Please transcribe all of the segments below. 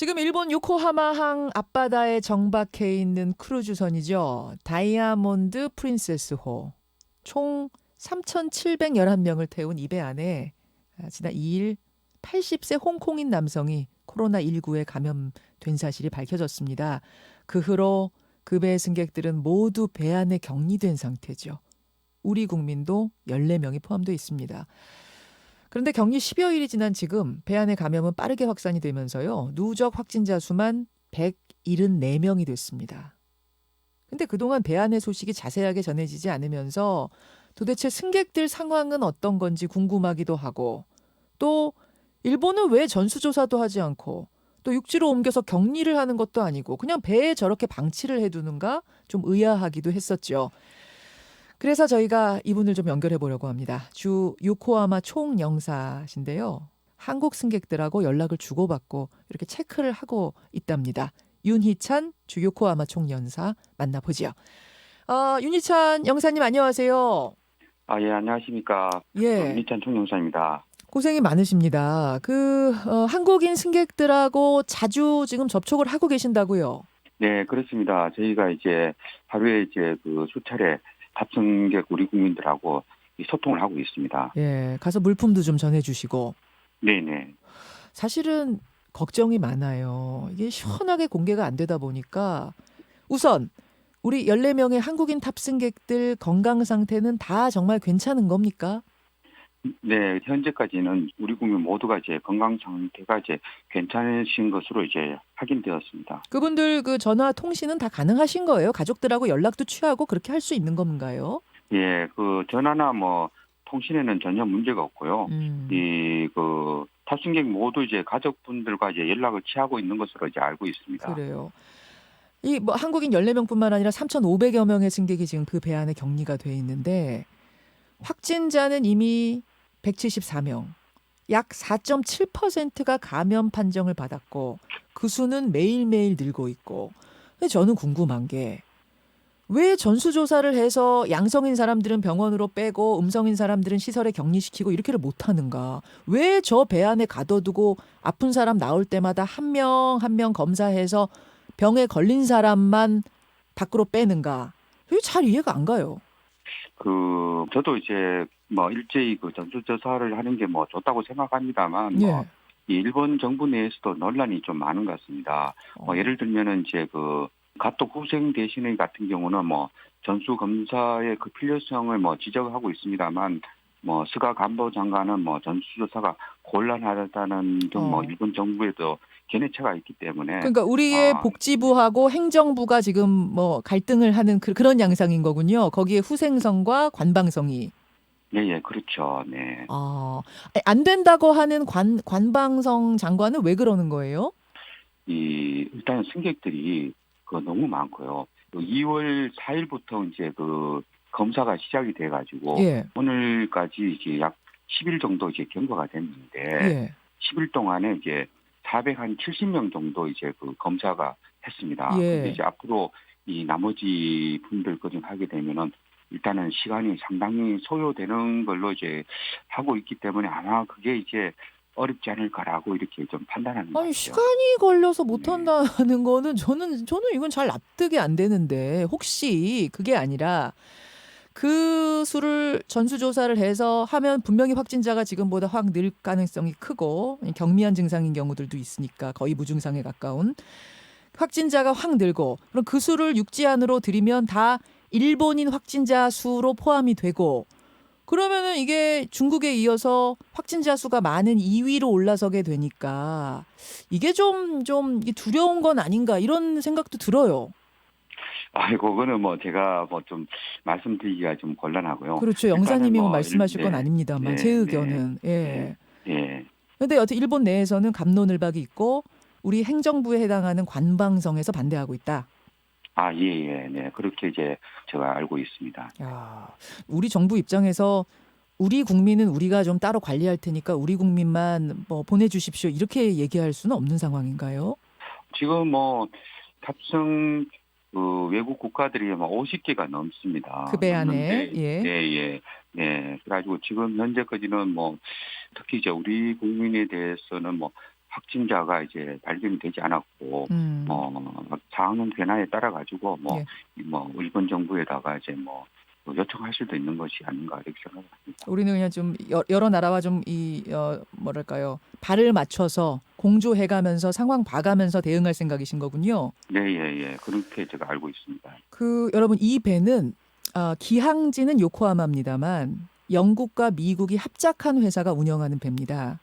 지금 일본 요코하마항 앞바다에 정박해 있는 크루즈선이죠. 다이아몬드 프린세스호. 총 3,711명을 태운 이 배 안에 아, 지난 2일 80세 홍콩인 남성이 코로나19에 감염된 사실이 밝혀졌습니다. 그 후로 그 배 승객들은 모두 배 안에 격리된 상태죠. 우리 국민도 14명이 포함되어 있습니다. 그런데 격리 10여일이 지난 지금 배 안의 감염은 빠르게 확산이 되면서요. 누적 확진자 수만 174명이 됐습니다. 근데 그동안 배 안의 소식이 자세하게 전해지지 않으면서 도대체 승객들 상황은 어떤 건지 궁금하기도 하고 또 일본은 왜 전수조사도 하지 않고 또 육지로 옮겨서 격리를 하는 것도 아니고 그냥 배에 저렇게 방치를 해두는가 좀 의아하기도 했었죠. 그래서 저희가 이분을 좀 연결해 보려고 합니다. 주 요코하마 총영사신데요. 한국 승객들하고 연락을 주고받고 이렇게 체크를 하고 있답니다. 윤희찬 주 요코하마 총연사 만나보지요. 아, 윤희찬 영사님 안녕하세요. 아, 예, 안녕하십니까. 예. 이찬 총영사입니다. 고생이 많으십니다. 그 어, 한국인 승객들하고 자주 지금 접촉을 하고 계신다고요. 네, 그렇습니다. 저희가 이제 하루에 이제 그 수차례 탑승객 우리 국민들하고 이 소통을 하고 있습니다. 예, 가서 물품도 좀 전해주시고 네네. 사실은 걱정이 많아요. 이게 시원하게 공개가 안 되다 보니까 우선 우리 14명의 한국인 탑승객들 건강 상태는 다 정말 괜찮은 겁니까? 네, 현재까지는 우리 국민 모두가 이제 건강 상태가 이제 괜찮으신 것으로 이제 확인되었습니다. 그분들 그 전화 통신은 다 가능하신 거예요? 가족들하고 연락도 취하고 그렇게 할 수 있는 건가요? 예, 그 전화나 뭐 통신에는 전혀 문제가 없고요. 음. 이그 탑승객 모두 이제 가족분들과 이제 연락을 취하고 있는 것으로 이제 알고 있습니다. 그래요. 이 뭐 한국인 14명뿐만 아니라 3,500여 명의 승객이 지금 그 배 안에 격리가 돼 있는데 확진자는 이미 174명. 약 4.7%가 감염 판정을 받았고 그 수는 매일매일 늘고 있고. 저는 궁금한 게 왜 전수조사를 해서 양성인 사람들은 병원으로 빼고 음성인 사람들은 시설에 격리시키고 이렇게를 못하는가? 왜 저 배 안에 가둬두고 아픈 사람 나올 때마다 한 명 한 명 검사해서 병에 걸린 사람만 밖으로 빼는가? 이게 잘 이해가 안 가요. 그 저도 이제 뭐 일제히 그 전수조사를 하는 게 뭐 좋다고 생각합니다만 뭐 예. 이 일본 정부 내에서도 논란이 좀 많은 것 같습니다. 뭐 예를 들면은 이제 그 가톡 후생 대신의 같은 경우는 뭐 전수 검사의 그 필요성을 뭐 지적하고 있습니다만 뭐 스가 간보 장관은 뭐 전수조사가 곤란하다는 좀뭐 어. 일본 정부에도 견해차가 있기 때문에 그러니까 우리의 아. 복지부하고 행정부가 지금 뭐 갈등을 하는 그, 런 양상인 거군요. 거기에 후생성과 관방성이 예, 예, 그렇죠. 네. 아, 안 된다고 하는 관 관방성 장관은 왜 그러는 거예요? 이 일단 승객들이 그 너무 많고요. 그 2월 4일부터 이제 그 검사가 시작이 돼 가지고 예. 오늘까지 이제 약 10일 정도 이제 경과가 됐는데 예. 10일 동안에 이제 470명 정도 이제 그 검사가 했습니다. 예. 근데 이제 앞으로 이 나머지 분들 거좀 하게 되면은 일단은 시간이 상당히 소요되는 걸로 이제 하고 있기 때문에 아마 그게 이제 어렵지 않을까라고 이렇게 좀 판단하는 것 아니. 시간이 걸려서 못 네. 한다는 거는 저는 저는 이건 잘 납득이 안 되는데 혹시 그게 아니라 그 수를 전수조사를 해서 하면 분명히 확진자가 지금보다 확 늘 가능성이 크고 경미한 증상인 경우들도 있으니까 거의 무증상에 가까운 확진자가 확 늘고 그럼 그 수를 육지 안으로 들이면 다 일본인 확진자 수로 포함이 되고 그러면은 이게 중국에 이어서 확진자 수가 많은 2위로 올라서게 되니까 이게 좀, 좀 두려운 건 아닌가 이런 생각도 들어요. 아이고, 그거는 뭐 제가 뭐 좀 말씀드리기가 좀 곤란하고요. 그렇죠. 영사님이 뭐뭐 말씀하실 건 네, 아닙니다만 네, 제 의견은 예. 네. 예. 근데 여튼 일본 내에서는 감론을박이 있고 우리 행정부에 해당하는 관방성에서 반대하고 있다. 아, 예, 예, 네. 그렇게 이제 제가 알고 있습니다. 야, 우리 정부 입장에서 우리 국민은 우리가 좀 따로 관리할 테니까 우리 국민만 뭐 보내주십시오 이렇게 얘기할 수는 없는 상황인가요? 지금 뭐 탑승 그 외국 국가들이 뭐 50개가 넘습니다. 그 배 안에 예. 예, 예. 네. 그래가지고 지금 현재까지는 뭐 특히 이제 우리 국민에 대해서는 뭐 확진자가 이제 발견이 되지 않았고 음. 뭐 상황 변화에 따라 가지고 뭐, 예. 뭐 일본 정부에다가 이제 뭐 요청할 수도 있는 것이 아닌가 이렇게 생각합니다. 우리는 그냥 좀 여- 여러 나라와 좀이 어, 뭐랄까요 발을 맞춰서 공조해가면서 상황 봐가면서 대응할 생각이신 거군요. 네, 예, 예. 그렇게 제가 알고 있습니다. 그 여러분 이 배는 아, 기항지는 요코하마입니다만 영국과 미국이 합작한 회사가 운영하는 배입니다.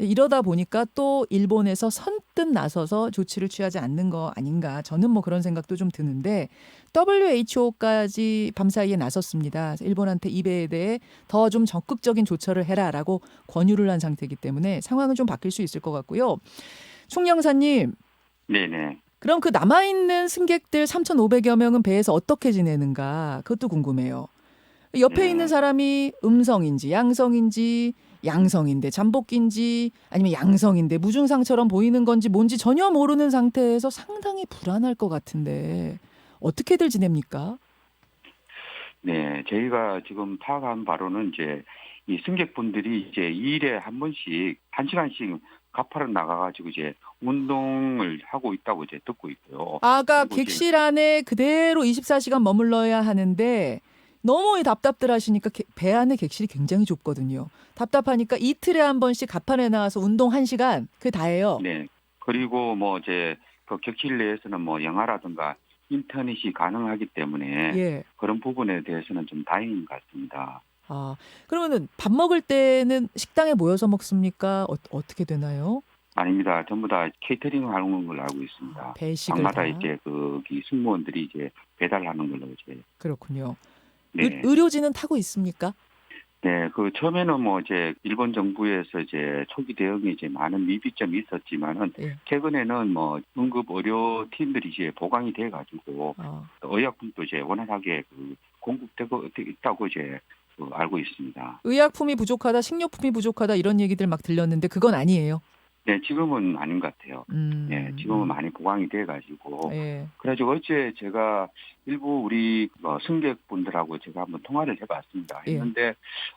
이러다 보니까 또 일본에서 선뜻 나서서 조치를 취하지 않는 거 아닌가 저는 뭐 그런 생각도 좀 드는데 WHO까지 밤사이에 나섰습니다. 일본한테 이 배에 대해 더 좀 적극적인 조처를 해라라고 권유를 한 상태이기 때문에 상황은 좀 바뀔 수 있을 것 같고요. 총영사님 네, 네. 그럼 그 남아있는 승객들 3,500여 명은 배에서 어떻게 지내는가 그것도 궁금해요. 옆에 네. 있는 사람이 음성인지 양성인지 양성인데 잠복기인지 아니면 양성인데 무증상처럼 보이는 건지 뭔지 전혀 모르는 상태에서 상당히 불안할 것 같은데 어떻게들 지냅니까? 네, 저희가 지금 파악한 바로는 이제 이 승객분들이 이제 2일에 한 번씩 한 시간씩 가파로 나가가지고 이제 운동을 하고 있다고 이제 듣고 있고요. 아까 객실 안에 그대로 24시간 머물러야 하는데 너무 답답들 하시니까 게- 배 안에 객실이 굉장히 좁거든요. 답답하니까 이틀에 한 번씩 가판에 나와서 운동 1시간 그게 다예요. 네. 그리고 뭐 이제 그 격실 내에서는 뭐 영화라든가 인터넷이 가능하기 때문에 예. 그런 부분에 대해서는 좀 다행인 것 같습니다. 아, 그러면은 밥 먹을 때는 식당에 모여서 먹습니까? 어, 어떻게 되나요? 아닙니다. 전부 다 케이터링 하는 걸로 알고 있습니다. 배식을 방마다 다. 이제 그 승무원들이 이제 배달하는 걸로 이제 그렇군요. 네. 의, 의료진은 타고 있습니까? 네, 그 처음에는 뭐 이제 일본 정부에서 이제 초기 대응이 이제 많은 미비점이 있었지만은 예. 최근에는 뭐 응급 의료 팀들이 이제 보강이 돼 가지고 어, 의약품도 이제 원활하게 그 공급되고 있다고 이제 그 알고 있습니다. 의약품이 부족하다, 식료품이 부족하다 이런 얘기들 막 들렸는데 그건 아니에요. 네, 지금은 아닌 것 같아요. 음. 네, 지금은 많이 보강이 돼 가지고 예. 그래가지고 어제 제가 일부 우리 뭐 승객분들하고 제가 한번 통화를 해봤습니다. 예. 했는데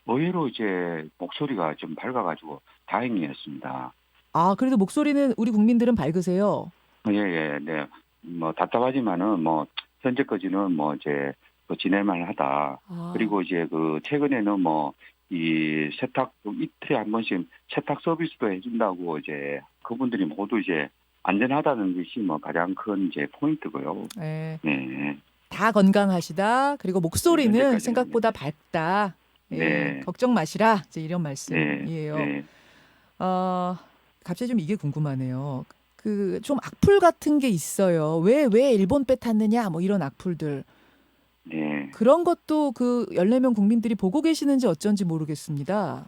의외로 이제 목소리가 좀 밝아가지고 다행이었습니다. 아, 그래도 목소리는 우리 국민들은 밝으세요. 예, 예, 네. 뭐 답답하지만은 뭐 현재까지는 뭐 이제 그 지낼만 하다. 아, 그리고 이제 그 최근에는 뭐 이 세탁 이틀에 한 번씩 세탁 서비스도 해준다고 이제 그분들이 모두 이제 안전하다는 것이 뭐 가장 큰 이제 포인트고요. 예. 네. 다 건강하시다. 그리고 목소리는 현재까지는 생각보다 밝다. 예, 네. 걱정 마시라. 이제 이런 네. 말씀이에요. 네. 어, 갑자기 좀 이게 궁금하네요. 그 좀 악플 같은 게 있어요. 왜 왜 일본 배 탔느냐 뭐 이런 악플들. 네. 그런 것도 그 14명 국민들이 보고 계시는지 어쩐지 모르겠습니다.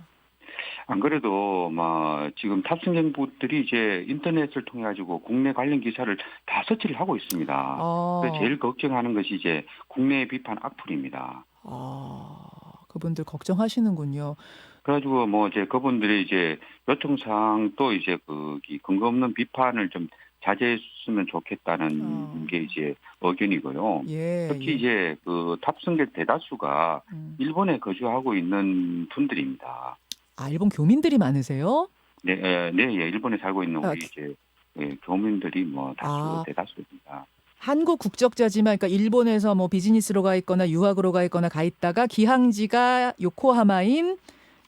안 그래도 뭐 지금 탑승객분들이 이제 인터넷을 통해 가지고 국내 관련 기사를 다 서치를 하고 있습니다. 어, 그래서 제일 걱정하는 것이 이제 국내 비판 악플입니다. 아, 그분들 걱정하시는군요. 그래가지고 뭐 이제 그분들이 이제 요청사항 또 이제 그 근거 없는 비판을 좀 자제했으면 좋겠다는 어. 게 이제 의견이고요. 예. 특히 예. 이제 그 탑승객 대다수가 음. 일본에 거주하고 있는 분들입니다. 아, 일본 교민들이 많으세요? 네, 예, 네, 예, 일본에 살고 있는 우리 아, 이제 예, 교민들이 뭐 다수 아. 대다수입니다. 한국 국적자지만 그러니까 일본에서 뭐 비즈니스로 가 있거나 유학으로 가 있거나 가 있다가 기항지가 요코하마인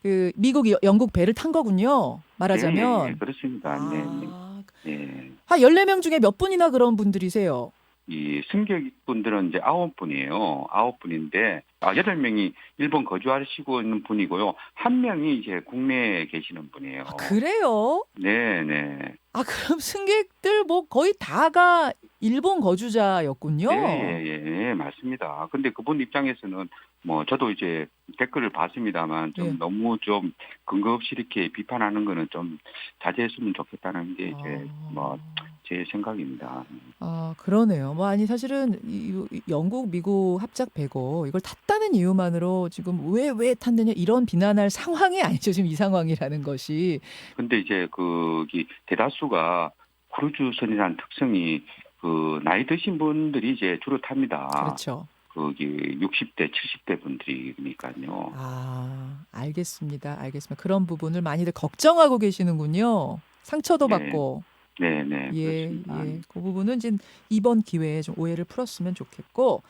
그 미국 여- 영국 배를 탄 거군요. 말하자면. 네, 예, 그렇습니다. 네, 네, 아, 네. 한 14명 중에 몇 분이나 그런 분들이세요? 이 승객분들은 이제 아홉 분이에요. 아홉 분인데 아 여덟 명이 일본 거주하시고 있는 분이고요. 한 명이 이제 국내에 계시는 분이에요. 아, 그래요? 네, 네. 아, 그럼 승객들 뭐 거의 다가 일본 거주자였군요. 네, 예, 예, 예, 맞습니다. 근데 그분 입장에서는 뭐 저도 이제 댓글을 봤습니다만 좀 예. 너무 좀 근거 없이 이렇게 비판하는 거는 좀 자제했으면 좋겠다는 게 이제 아. 뭐제 생각입니다. 아, 그러네요. 뭐 아니 사실은 이, 이 영국, 미국 합작 배고 이걸 탔다는 이유만으로 지금 왜 왜 탔느냐 이런 비난할 상황이 아니죠. 지금 이 상황이라는 것이. 근데 이제 그이 대다수가 크루즈선이라는 특성이 그 나이 드신 분들이 이제 주로 탑니다. 그렇죠. 거기 60대, 70대 분들이니까요. 아, 알겠습니다. 알겠습니다. 그런 부분을 많이들 걱정하고 계시는군요. 상처도 네. 받고 네, 네. 예, 그렇습니다. 예. 그 부분은 이제 이번 기회에 좀 오해를 풀었으면 좋겠고,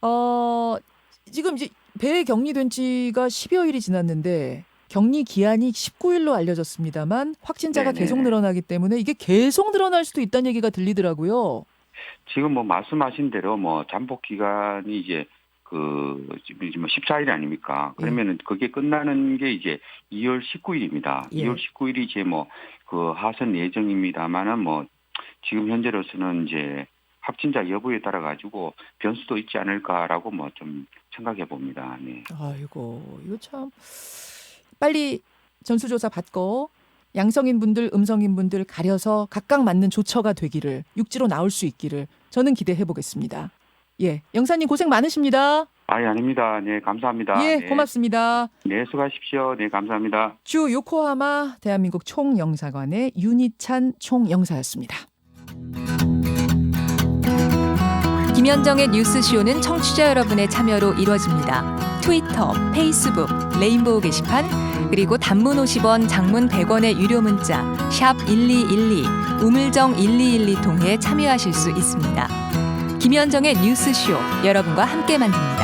어, 지금 이제 배에 격리된 지가 10여 일이 지났는데, 격리 기한이 19일로 알려졌습니다만, 확진자가 네네. 계속 늘어나기 때문에 이게 계속 늘어날 수도 있다는 얘기가 들리더라고요. 지금 뭐 말씀하신 대로 뭐 잠복 기간이 이제 그 지금 이제 뭐 14일 아닙니까? 예. 그러면은 그게 끝나는 게 이제 2월 19일입니다. 예. 2월 19일이 이제 뭐 그 하선 예정입니다만은 뭐 지금 현재로서는 이제 확진자 여부에 따라 가지고 변수도 있지 않을까라고 뭐 좀 생각해 봅니다. 네. 아이고, 이거 참. 빨리 전수조사 받고, 양성인 분들, 음성인 분들 가려서 각각 맞는 조처가 되기를, 육지로 나올 수 있기를 저는 기대해 보겠습니다. 예, 영사님 고생 많으십니다. 아예 아닙니다. 네, 감사합니다. 예, 네. 고맙습니다. 네, 수고하십시오. 네, 감사합니다. 주 요코하마 대한민국 총영사관의 윤희찬 총영사였습니다. 김현정의 뉴스쇼는 청취자 여러분의 참여로 이루어집니다. 트위터, 페이스북, 레인보우 게시판, 그리고 단문 50원, 장문 100원의 유료 문자 샵 1212, 우물정 1212 통해 참여하실 수 있습니다. 김현정의 뉴스쇼 여러분과 함께 만듭니다.